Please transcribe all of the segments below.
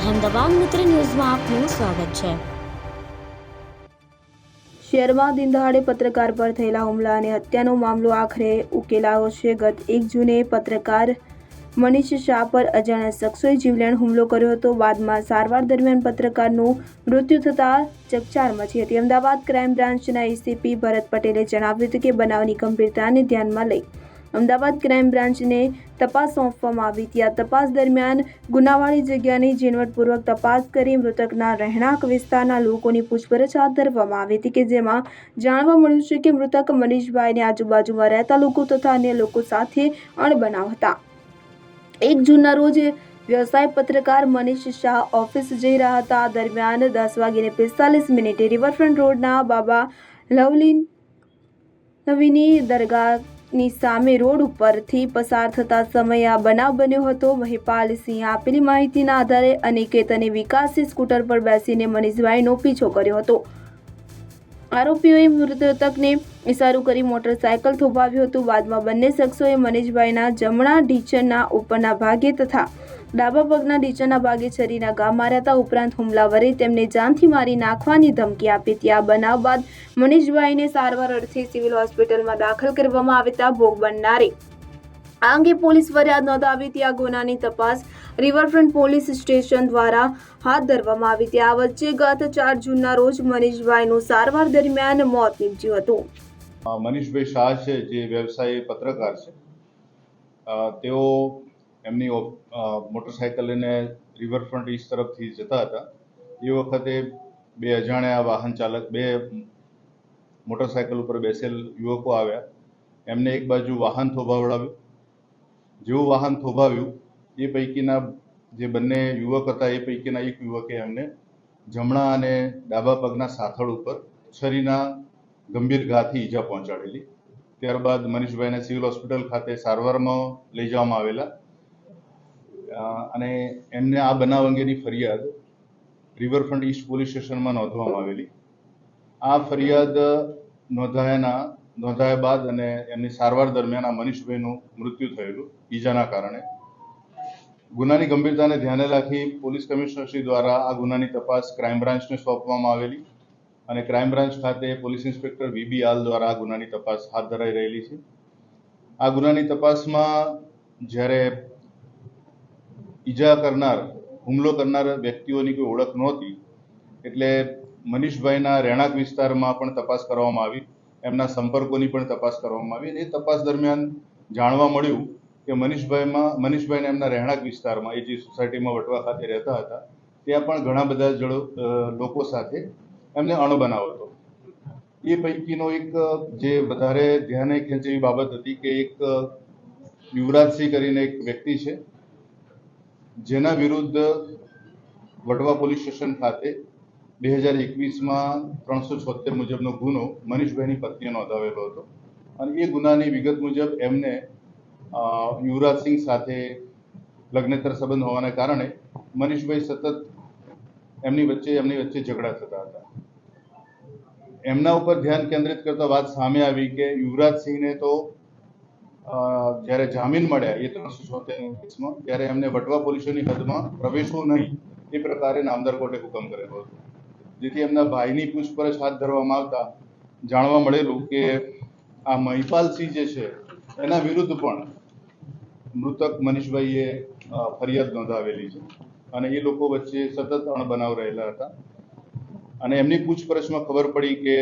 અહેમદાબાદ મિત્ર ન્યૂઝમાં આપનું સ્વાગત છે. શહેરમાં દિનદહાડે પત્રકાર પર થયેલા હુમલા અને હત્યાનો મામલો આખરે ઉકેલાયો છે. ગત એક જૂને પત્રકાર મનીષ શાહ પર અજાણ્યા શખ્સોએ જીવલેણ હુમલો કર્યો હતો. બાદમાં સારવાર દરમિયાન પત્રકારનું મૃત્યુ થતાં ચકચાર મચી હતી. અમદાવાદ ક્રાઇમ બ્રાન્ચના એસીપી ભરત પટેલે જણાવ્યું હતું કે બનાવની ગંભીરતાને ધ્યાનમાં લઈ અમદાવાદ ક્રાઇમ બ્રાન્ચને તપાસ સોંપવામાં આવી હતી. આ તપાસ દરમિયાન ગુનાવાળી જગ્યાની ઝીણવટપૂર્વક તપાસ કરી મૃતકના રહેણાંક વિસ્તારના લોકોની પૂછપરછ હાથ ધરવામાં આવી હતી કે જેમાં જાણવા મળ્યું છે કે મૃતક મનીષભાઈને આજુબાજુમાં રહેતા લોકો તથા અન્ય લોકો સાથે અણબનાવ હતા. એક જૂનના રોજ વ્યવસાય પત્રકાર મનીષ શાહ ઓફિસ જઈ રહ્યા હતા. દરમિયાન દસ વાગીને પિસ્તાલીસ મિનિટે રિવરફ્રન્ટ રોડના બાબા લવલીન નવીની દરગાહની સામે રોડ ઉપરથી પસાર થતા સમયે આ બનાવ બન્યો હતો. મહિપાલ સિંહે આપેલી માહિતીના આધારે અનિકેત અને વિકાસે સ્કૂટર પર બેસીને મનીષભાઈનો પીછો કર્યો હતો. આરોપીઓએ મૃતકને ઇશારો કરી મોટરસાયકલ થોભાવ્યું હતું. બાદમાં બંને શખ્સોએ મનીષભાઈના જમણા ઢીચરના ઉપરના ભાગે તથા ડાબા પગના ઢીચરના ભાગે છરીના ઘા માર્યા હતા ઉપરાંત હુમલાવરે તેમને જાનથી મારી નાખવાની ધમકી આપી. હતી આ બનાવ બાદ મનીષભાઈને સારવાર અર્થે સિવિલ હોસ્પિટલમાં દાખલ કરવામાં આવતા ભોગ બનનારે. આ અંગે પોલીસ ફરિયાદ નોંધાવી, ત્યાં ગુનાની તપાસ રિવરફ્રન્ટ પોલીસ સ્ટેશન દ્વારા હાથ ધરવામાં આવી ત્યાં વચ્ચે ગત ચાર જૂનના રોજ મનીષભાઈનું સારવાર દરમિયાન મોત નીપજ્યું હતું. મનીષભાઈ શાહ છે, જે વ્યવસાયી પત્રકાર છે. તેઓ એમની મોટરસાયકલ લઈને રિવરફ્રન્ટ ઈસ્ટ તરફથી જતા હતા. એ વખતે બે અજાણ્યા વાહન ચાલક, બે મોટરસાયકલ ઉપર બેસેલ યુવકો આવ્યા. એમને એક બાજુ વાહન થોભાવડાવ્યું. જેવું વાહન થોભાવ્યું એ પૈકીના જે બંને યુવક હતા, એ પૈકીના એક યુવકે એમને જમણા અને ડાબા પગના સાથળ ઉપર છરીના ગંભીર ઘાથી ઈજા પહોંચાડેલી. ત્યારબાદ મનીષભાઈને સિવિલ હોસ્પિટલ ખાતે સારવારમાં લઈ જવામાં આવેલા. અને એમને આ બનાવ અંગેની ફરિયાદ રિવરફ્રન્ટ ઈસ્ટ પોલીસ સ્ટેશનમાં નોંધવામાં આવેલી. આ ફરિયાદ નોંધાયાના, નોંધાયા બાદ અને એમની સારવાર દરમિયાન આ મનીષભાઈનું મૃત્યુ થયેલું. ઈજાના કારણે ગુનાની ગંભીરતાને ધ્યાને રાખી પોલીસ કમિશનરશ્રી દ્વારા આ ગુનાની તપાસ ક્રાઇમ બ્રાન્ચને સોંપવામાં આવેલી અને ક્રાઇમ બ્રાન્ચ ખાતે પોલીસ ઇન્સ્પેક્ટર વીબી આલ દ્વારા આ ગુનાની તપાસ હાથ ધરાઈ રહેલી છે. આ ગુનાની તપાસમાં જ્યારે ઈજા કરનાર, હુમલો કરનાર વ્યક્તિઓની કોઈ ઓળખ નહોતી, એટલે મનીષભાઈના રહેણાંક વિસ્તારમાં પણ તપાસ કરવામાં આવી, એમના સંપર્કોની પણ તપાસ કરવામાં આવી અને એ તપાસ દરમિયાન જાણવા મળ્યું કે મનીષભાઈમાં, મનીષભાઈને એમના રહેણાંક વિસ્તારમાં, એ જે સોસાયટીમાં વટવા ખાતે રહેતા હતા, ત્યાં પણ ઘણા બધા જડો લોકો સાથે એમને અણબનાવ હતો. એ પૈકીનો એક જે વધારે ધ્યાને ખેંચે એવી બાબત હતી કે એક યુવરાજસિંહ કરીને એક વ્યક્તિ છે, જેના વિરુદ્ધ વટવા પોલીસ સ્ટેશન ખાતે બે હજાર એકવીસમાં ત્રણસો છોતેર મુજબનો ગુનો મનીષભાઈની પત્નીએ નોંધાવેલો હતો. અને એ ગુનાની વિગત મુજબ એમને યુવરાજસિંહ સાથે લગ્નેતર સંબંધ હોવાના કારણે મનીષભાઈ સતત એમની વચ્ચે એમની વચ્ચે ઝઘડા થતા હતા. એમના ઉપર ધ્યાન કેન્દ્રિત કરતા વાત સામે આવી કે યુવરાજસિંહને તો જ્યારે જામીન મળ્યા, એ ત્રણસો છોતેર કેસમાં, ત્યારે એમને વટવા પોલીસોની હદમાં પ્રવેશવું નહીં, એ પ્રકારે નામદાર કોર્ટે હુકમ કરેલો હતો. જેથી એમના ભાઈની પૂછપરછ હાથ ધરવામાં આવતા જાણવા મળેલું કે આ મહિપાલસિંહ જે છે, એના વિરુદ્ધ પણ મૃતક મનીષભાઈએ ફરિયાદ નોંધાવેલી છે. અને એ લોકો વચ્ચે સતત અણબનાવ રહેલા હતા. અને એમની પૂછપરછમાં ખબર પડી કે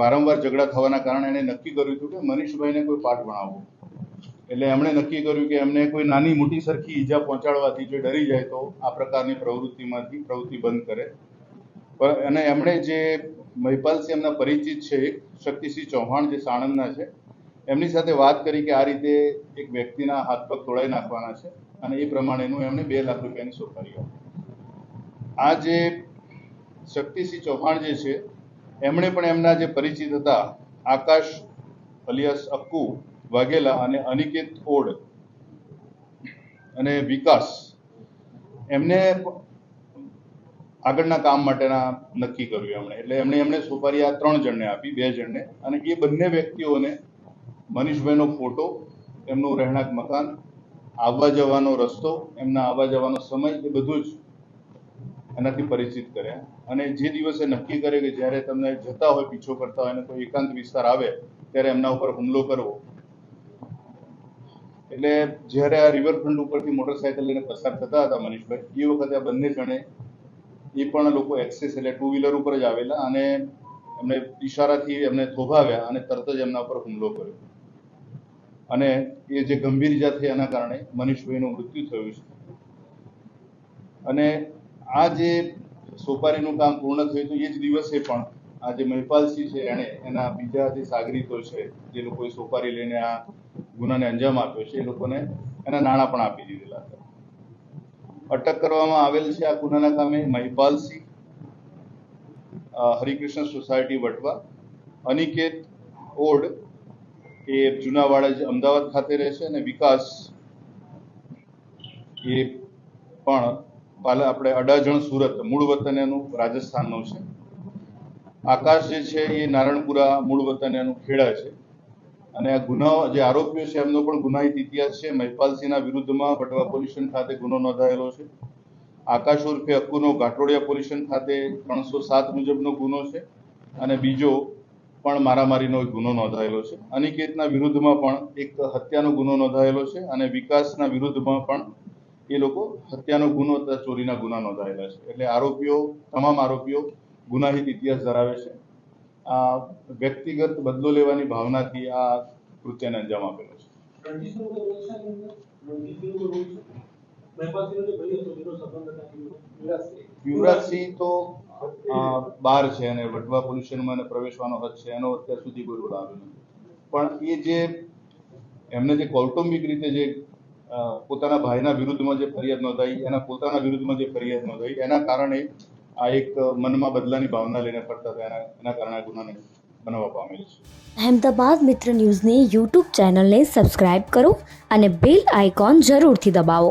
વારંવાર ઝઘડા થવાના કારણે એણે નક્કી કર્યું હતું કે મનીષભાઈને કોઈ પાઠ ભણાવવો એટલે એમણે નક્કી કર્યું કે એમને કોઈ નાની મોટી સરખી ઈજા પહોંચાડવાથી જો ડરી જાય તો આ પ્રકારની પ્રવૃત્તિમાંથી પ્રવૃત્તિ બંધ કરે. અને એમણે જે મહિપાલસિંહ એમના પરિચિત છે શક્તિસિંહ ચૌહાણ જે સાણંદના છે એમની સાથે વાત કરી કે આ રીતે એક વ્યક્તિના હાથ પગ તોડાઈ નાખવાના છે અને એ પ્રમાણેનું એમણે બે લાખ રૂપિયાની સોપારી આપી. આ જે શક્તિસિંહ ચૌહાણ જે છે, એમણે પણ એમના જે પરિચિત હતા, આકાશ અલિયાસ અક્કુ, વાઘેલા અને અનિકેત ઓડ અને વિકાસ, એમને આગળના કામ માટેના નક્કી કર્યું એમણે. એટલે એમણે એમણે સોપારી આ ત્રણ જણને આપી, બે જણને. અને એ બંને વ્યક્તિઓને મનીષભાઈનો ફોટો, એમનું રહેણાંક મકાન, આવવા જવાનો રસ્તો, એમના આવવા જવાનો સમય, એ બધું જ એનાથી પરિચિત કર્યા. અને જે દિવસે નક્કી કરે કે જ્યારે તમને જતા હોય, પીછો કરતા હોય અને કોઈ એકાંત વિસ્તાર આવે, ત્યારે એમના ઉપર હુમલો કરવો. એટલે જ્યારે આ રિવરફ્રન્ટ ઉપરથી મોટરસાયકલ લઈને પસાર થતા હતા મનીષભાઈ, એ વખતે આ બંને જણે એ પણ લોકો એક્સેસ એટલે ટુ વ્હીલર ઉપર જ આવેલા અને એમને ઈશારાથી એમને થોભાવ્યા અને તરત જ એમના ઉપર હુમલો કર્યો. અને એ જે ગંભીર ઇજા થઈ એના કારણે મનીષભાઈનું મૃત્યુ થયું છે. અને આ જે સોપારીનું કામ પૂર્ણ થયું હતું, એ જ દિવસે પણ આ જે મહિપાલસિંહ છે, એણે એના બીજા જે સાગરીતો છે, જે લોકોએ સોપારી લઈને આ ગુનાને અંજામ આપ્યો છે, એ લોકોને એના નાણાં પણ આપી દીધેલા હતા. અટક કરવામાં આવેલ છે આ ગુનાના કામે મહિપાલસિંહ હરિકૃષ્ણ સોસાયટી વટવા, અનિકેત ઓડ એ જુનાવાડા અમદાવાદ ખાતે રહે છે અને વિકાસ એ પણ પાલા આપણે અડાજણ સુરત, મૂળ વતન એનું રાજસ્થાનનું છે. આકાશ જે છે એ નારણપુરા મૂળ વતન એનું ખેડા છે. અને આ ગુનાઓ, જે આરોપીઓ છે, એમનો પણ ગુનાહિત ઇતિહાસ છે. મહિપાલસિંહના વિરુદ્ધમાં વટવા પોલીસ ખાતે ગુનો નોંધાયેલો છે. આકાશ ઉર્ફે અક્કુનો ઘાટોડિયા પોલીસ ખાતે ત્રણસો સાત મુજબનો ગુનો છે. અને બીજો પણ મારામારીનો ગુનો નોંધાયેલો છે. અનિકેતના વિરુદ્ધમાં પણ એક હત્યાનો ગુનો નોંધાયેલો છે અને વિકાસના વિરુદ્ધમાં પણ એ લોકો હત્યાનો ગુનો તથા ચોરીના ગુના નોંધાયેલા છે. એટલે આરોપીઓ, તમામ આરોપીઓ ગુનાહિત ઇતિહાસ ધરાવે છે. આ વ્યક્તિગત બદલો લેવાની ભાવનાથી આ કૃત્યને અંજામ આપેલો છે. મેં પાસે ભાઈ સંબંધ યુવરાજસિંહ. તો બહાર છે અને વટવા પોલ્યુશનમાં પ્રવેશવાનો હક છે, એનો અત્યાર સુધી કોઈ રોલ આવ્યો નથી પણ એ જે, એમને જે કૌટુંબિક રીતે જે પોતાના ભાઈના વિરુદ્ધમાં જે ફરિયાદ નોંધાઈ, એના પોતાના વિરુદ્ધમાં જે ફરિયાદ નોંધાઈ, એના કારણે આ એક મનમાં બદલાની ભાવના લઈને ફરતા હતા, એના એના કારણે ગુનાને બનાવવા પામેલ છે અહેમદાબાદ મિત્ર ન્યૂઝની યુટ્યુબ ચેનલને સબસ્ક્રાઇબ કરો અને બેલ આઇકોન જરૂરથી દબાવો